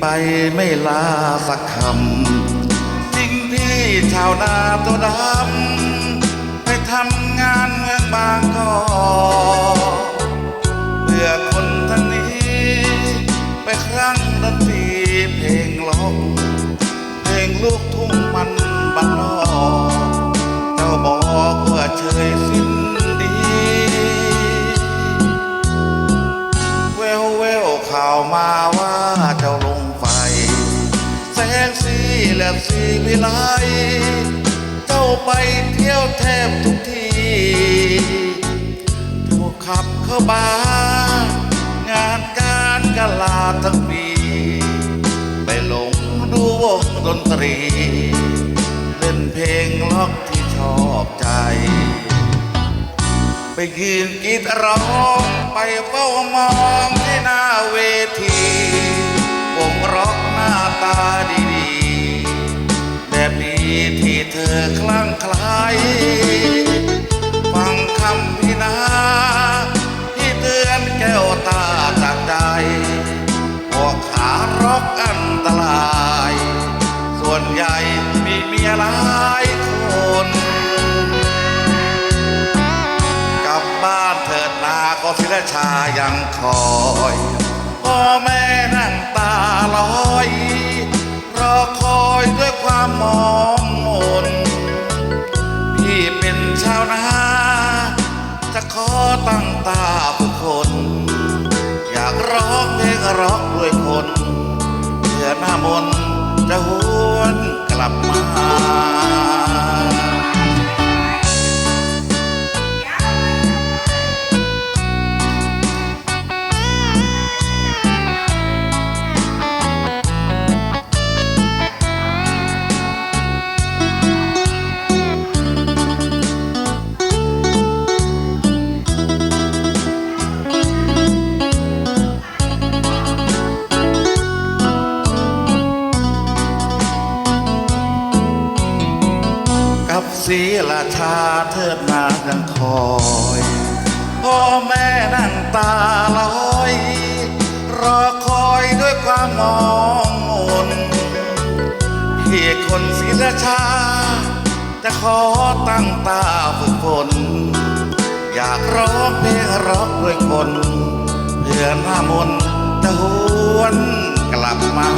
ไปไม่ลาสักคำทิ้งพี่ชาวนาตัวดำ วิไลเจ้าไปเที่ยวแทบทุกที่เจ้าขับเข้าบาร์งานการกลาทั้งปีไปหลงดูวงดนตรี เล่นเพลงล็อกที่ชอบใจ ไปยืนกีดร้องไปเฝ้ามองที่หน้าเวทีวงร็อกหน้าตาดี ก็ศิลชายังคอยพ่อแม่นั่งตาลอยรอคอยด้วยความมองมนพี่เป็นชาวนาจะขอตั้งตาฝึกคนอยากร้องเพลงร็อกด้วยคนเพื่อหน้ามนจะหวนกลับมาับศีราชาเทิดนายังคอยพ่อแม่นั่งตาลอย รอคอยด้วยความมองมนพี่คนศรีราชา จะขอตั้งตาฝึกฝนอยากร้องเพลงร็อกด้วยคน เพื่อหน้ามนต์จะหวนกลับมา